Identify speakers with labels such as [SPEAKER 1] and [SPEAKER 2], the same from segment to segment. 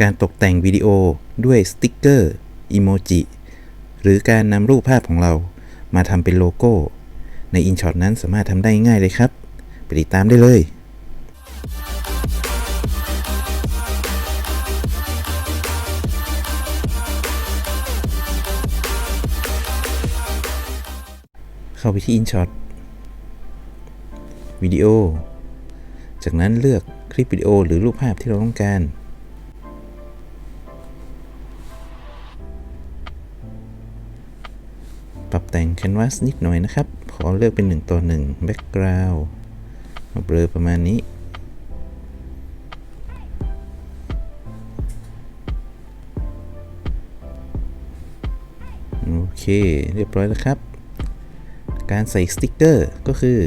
[SPEAKER 1] การตกแต่งวิดีโอด้วยสติกเกอร์อิโมจิหรือการนำรูปภาพของเรามาทำเป็นโลโก้ ใน InShot นั้นสามารถทำได้ง่ายเลยครับ ไปติดตามได้เลย เข้าไปที่ InShot วิดีโอ จากนั้นเลือกคลิปวิดีโอหรือรูปภาพที่เราต้องการ ปรับแต่ง Canvas นิดหน่อยนะครับ ขอเลือกเป็น 1 ต่อ1 Background มาเบลอประมาณนี้ โอเค เรียบร้อยแล้วครับ การใส่สติกเกอร์ก็คือ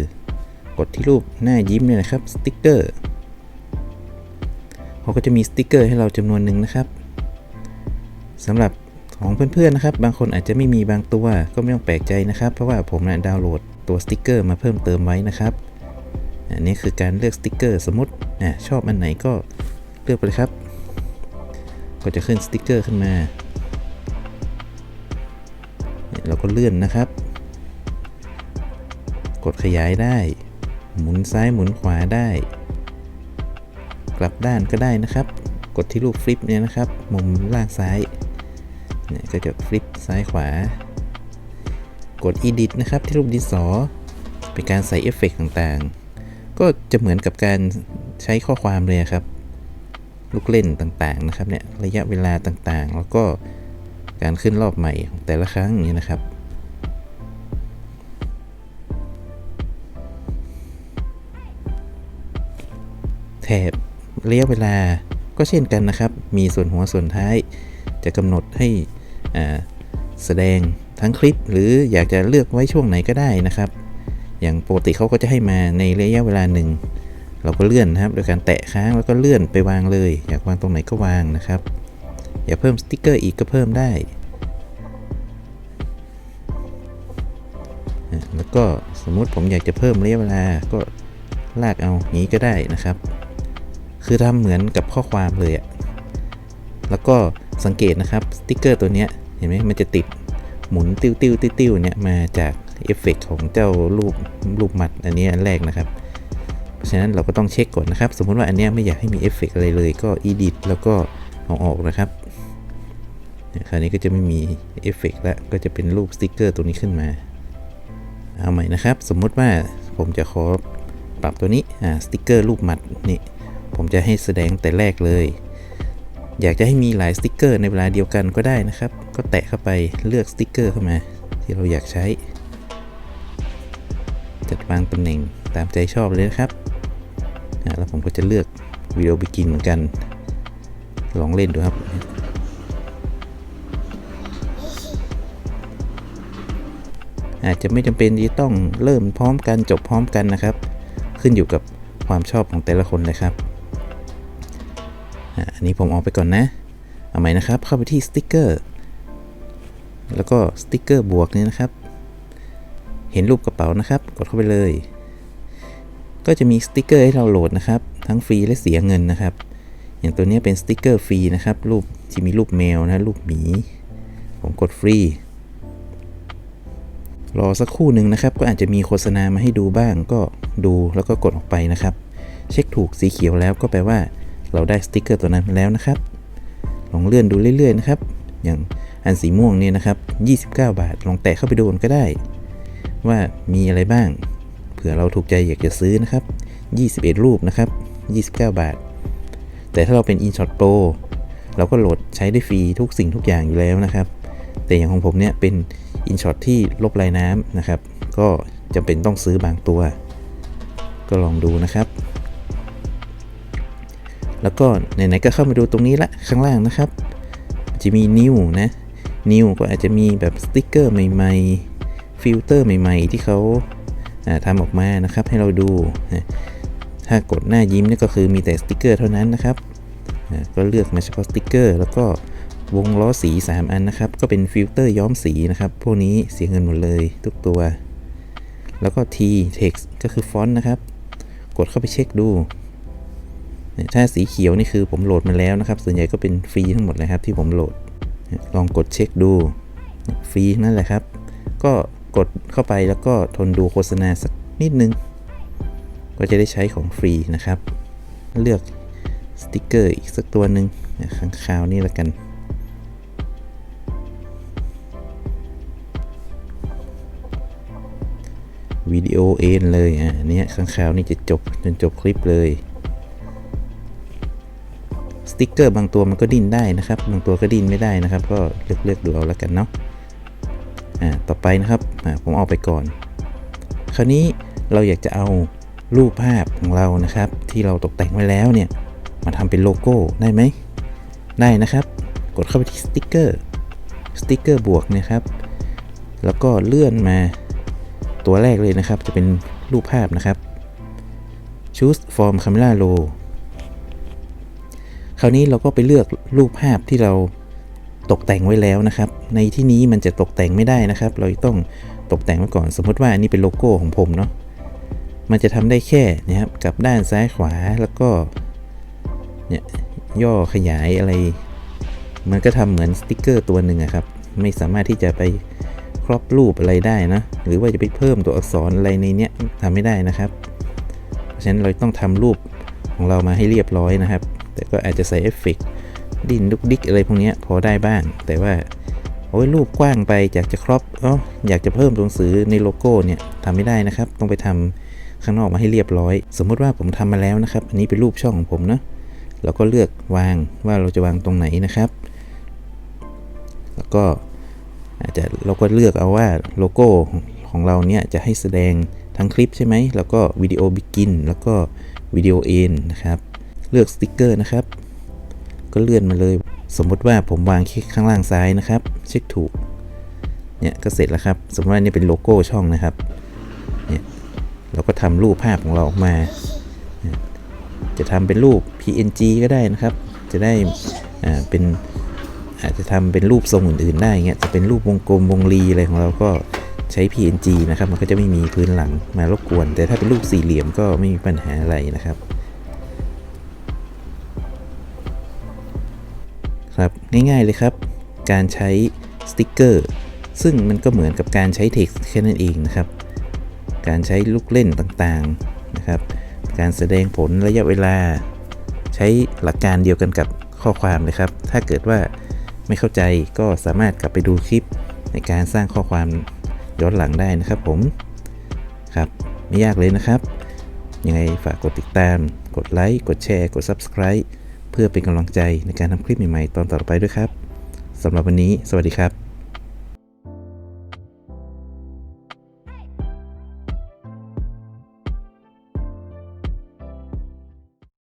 [SPEAKER 1] กดที่รูปหน้ายิ้มเนี่ยนะครับสติกเกอร์เขาก็จะมีสติกเกอร์ให้เราจำนวนหนึ่งนะครับสำหรับ ของเพื่อนๆนะครับ บางคนอาจจะไม่มีบางตัวก็ไม่ต้องแปลกใจนะครับ เพราะว่าผมนะดาวน์โหลดตัวสติกเกอร์มาเพิ่มเติมไว้นะครับอันนี้คือการเลือกสติกเกอร์สมมตินะชอบอันไหนก็เลือกไปเลยครับ ก็จะขึ้นสติกเกอร์ขึ้นมาเนี่ยเราก็เลื่อนนะครับ กดขยายได้ หมุนซ้ายหมุนขวาได้ กลับด้านก็ได้นะครับ กดที่รูปฟลิปเนี่ยนะครับ มุมล่างซ้าย เนี่ยก็จะฟลิปซ้ายขวา กด Edit นะครับที่รูปดินสอ เป็นการใส่เอฟเฟกต์ต่างๆ ก็จะเหมือนกับการใช้ข้อความเลยครับ ลูกเล่นต่างๆนะครับเนี่ยระยะเวลาต่างๆ แล้วก็การขึ้นรอบใหม่ของแต่ละครั้งอย่างนี้นะครับแถบระยะเวลาก็เช่นกันนะครับ มีส่วนหัวส่วนท้ายจะกำหนดให้ แสดงทั้งคลิปหรืออยากจะเลือกไว้ช่วงไหนก็ได้นะครับ อย่างปกติเขาก็จะให้มาในระยะเวลาหนึ่ง เราก็เลื่อนนะครับโดยการแตะค้างแล้วก็เลื่อนไปวางเลย อยากวางตรงไหนก็วางนะครับ อยากเพิ่มสติกเกอร์อีกก็เพิ่มได้ แล้วก็สมมุติผมอยากจะเพิ่มระยะเวลาก็ลากเอางี้ก็ได้นะครับ คือทำเหมือนกับข้อความเลยอะแล้วก็สังเกตนะครับสติกเกอร์ตัวเนี้ย เห็นไหมมันจะติดหมุนติ้วติ้วติ้วติ้วเนี่ยมาจากเอฟเฟกต์ของเจ้ารูปรูปหมัดอันนี้อันแรกนะครับเพราะฉะนั้นเราก็ต้องเช็คก่อนนะครับ สมมุติว่าอันเนี้ยไม่อยากให้มีเอฟเฟกต์อะไรเลยก็ edit แล้วก็เอาออกนะครับเนี่ยคราวนี้ก็จะไม่มีเอฟเฟกต์แล้วก็จะเป็นรูปสติกเกอร์ตัวนี้ขึ้นมา เอาใหม่นะครับ สมมุติว่าผมจะขอปรับตัวนี้อ่าสติกเกอร์รูปหมัดนี่ผมจะให้แสดงแต่แรกเลย อยากจะให้มีหลายสติกเกอร์ในเวลาเดียวกันก็ได้นะครับ ก็แตะเข้าไปเลือกสติกเกอร์เข้ามา ที่เราอยากใช้ จัดวางตำแหน่งตามใจชอบเลยนะครับแล้วผมก็จะเลือกวิดีโอบิกินเหมือนกัน ลองเล่นดูครับอาจจะไม่จำเป็นที่ต้องเริ่มพร้อมกันจบพร้อมกันนะครับ ขึ้นอยู่กับความชอบของแต่ละคนเลยครับ อันนี้ผมเอาไปก่อนนะ เอาใหม่นะครับ เข้าไปที่สติกเกอร์ แล้วก็สติกเกอร์บวกนี่นะครับ เห็นรูปกระเป๋านะครับ กดเข้าไปเลย ก็จะมีสติกเกอร์ให้เราโหลดนะครับ ทั้งฟรีและเสียเงินนะครับ อย่างตัวนี้เป็นสติกเกอร์ฟรีนะครับ รูปที่มีรูปแมวนะ รูปหมี ผมกดฟรี รอสักครู่หนึ่งนะครับ ก็อาจจะมีโฆษณามาให้ดูบ้าง ก็ดูแล้วก็กดออกไปนะครับ เช็คถูกสีเขียวแล้วก็แปลว่า เราได้สติกเกอร์ตัวนั้นแล้วนะครับ ลองเลื่อนดูเรื่อยๆนะครับ อย่างอันสีม่วงเนี่ยนะครับ 29 บาท ลองแตะเข้าไปดูก็ได้ ว่ามีอะไรบ้าง เผื่อเราถูกใจอยากจะซื้อนะครับ 21 รูปนะครับ 29 บาท แต่ถ้าเราเป็น InShot Pro เราก็โหลดใช้ได้ฟรีทุกสิ่งทุกอย่างอยู่แล้วนะครับ แต่อย่างของผมเนี่ยเป็น InShot ที่ลบลายน้ำนะครับ ก็จำเป็นต้องซื้อบางตัว ก็ลองดูนะครับ แล้วก็ไหนๆก็เข้ามาดูตรงนี้ละข้างล่างนะครับ จะมีนิวนะนิวก็อาจจะมีแบบสติกเกอร์ใหม่ๆ ฟิลเตอร์ใหม่ๆ ที่เขาทำออกมานะครับให้เราดู ถ้ากดหน้ายิ้มนี่ก็คือมีแต่สติกเกอร์เท่านั้นนะครับ ก็เลือกมาเฉพาะสติกเกอร์ แล้วก็วงล้อสี 3 อันนะครับ ก็เป็นฟิลเตอร์ย้อมสีนะครับ พวกนี้เสียเงินหมดเลยทุกตัว แล้วก็ T text ก็คือฟอนต์นะครับ กดเข้าไปเช็คดู ถ้าสีเขียวนี่คือผมโหลดมาแล้วนะครับ ส่วนใหญ่ก็เป็นฟรีทั้งหมดเลยครับที่ผมโหลด ลองกดเช็คดูฟรีนั่นแหละครับ ก็กดเข้าไปแล้วก็ทนดูโฆษณาสักนิดนึง ก็จะได้ใช้ของฟรีนะครับ เลือกสติกเกอร์อีกสักตัวหนึ่งข้างคาวนี่ละกัน วิดีโอเอนเลยอะอันเนี้ยข้างคาวนี่จะจบจนจบคลิปเลย ติกเกอร์บางตัวมันก็ดิ้นได้นะครับ บางตัวก็ดิ้นไม่ได้นะครับ ก็เลือกเลือกดูเอาแล้วกันเนาะอ่าต่อไปนะครับอ่าผมเอาไปก่อน คราวนี้เราอยากจะเอารูปภาพของเรานะครับ ที่เราตกแต่งไว้แล้วเนี่ยมาทำเป็นโลโก้ได้ไหมได้นะครับ กดเข้าไปที่สติกเกอร์สติกเกอร์บวกนะครับ แล้วก็เลื่อนมาตัวแรกเลยนะครับ จะเป็นรูปภาพนะครับ choose from camera roll คราวนี้เราก็ไปเลือกรูปภาพที่เราตกแต่งไว้แล้วนะครับ ในที่นี้มันจะตกแต่งไม่ได้นะครับ เราต้องตกแต่งไว้ก่อน สมมติว่าอันนี้เป็นโลโก้ของผมเนาะ มันจะทำได้แค่นะครับกับด้านซ้ายขวาแล้วก็เนี่ยย่อขยายอะไร มันก็ทำเหมือนสติกเกอร์ตัวหนึ่งครับ ไม่สามารถที่จะไปครอบรูปอะไรได้นะ หรือว่าจะไปเพิ่มตัวอักษรอะไรในเนี้ยทำไม่ได้นะครับ เพราะฉะนั้นเราต้องทำรูปของเรามาให้เรียบร้อยนะครับ แต่ก็อาจจะใส่เอฟเฟกดินดุกดิกอะไรพวกนี้พอได้บ้าง แต่ว่าโอ้ยรูปกว้างไปอยากจะครอปอ๋ออยากจะเพิ่มตัวหนังสือในโลโก้เนี่ยทำไม่ได้นะครับ ต้องไปทำข้างนอกมาให้เรียบร้อย สมมุติว่าผมทำมาแล้วนะครับ อันนี้เป็นรูปช่องของผมนะเราก็เลือกวางว่าเราจะวางตรงไหนนะครับ แล้วก็อาจจะเราก็เลือกเอาว่าโลโก้ของเราเนี่ยจะให้แสดงทั้งคลิปใช่ไหมแล้วก็วิดีโอบิกินแล้วก็วิดีโอเอ็นนะครับ เลือกสติกเกอร์นะครับ ก็เลื่อนมาเลย สมมติว่าผมวางคลิกข้างล่างซ้ายนะครับ เช็คถูก เนี่ยก็เสร็จแล้วครับ สมมติว่านี่เป็นโลโก้ช่องนะครับ เนี่ยเราก็ทำรูปภาพของเราออกมา จะทำเป็นรูป PNG ก็ได้นะครับ จะได้อ่าเป็นอาจจะทำเป็นรูปทรงอื่นๆได้เงี้ย จะเป็นรูปวงกลมวงรีอะไรของเราก็ใช้ PNG นะครับ มันก็จะไม่มีพื้นหลังมารบกวน แต่ถ้าเป็นรูปสี่เหลี่ยมก็ไม่มีปัญหาอะไรนะครับ ครับง่ายๆเลยครับ การใช้สติกเกอร์ซึ่งมันก็เหมือนกับการใช้ text แค่นั้นเองนะครับ การใช้ลูกเล่นต่างๆนะครับ การแสดงผลระยะเวลา ใช้หลักการเดียวกันกับข้อความเลยครับ ถ้าเกิดว่าไม่เข้าใจก็สามารถกลับไปดูคลิปในการสร้างข้อความย้อนหลังได้นะครับผมครับไม่ยากเลยนะครับ ยังไงฝากกดติดตาม กดไลค์ กดแชร์ กด Subscribe เพื่อเป็นกำลังใจในการทำคลิปใหม่ๆตอนต่อไปด้วยครับสำหรับวันนี้ สวัสดีครับ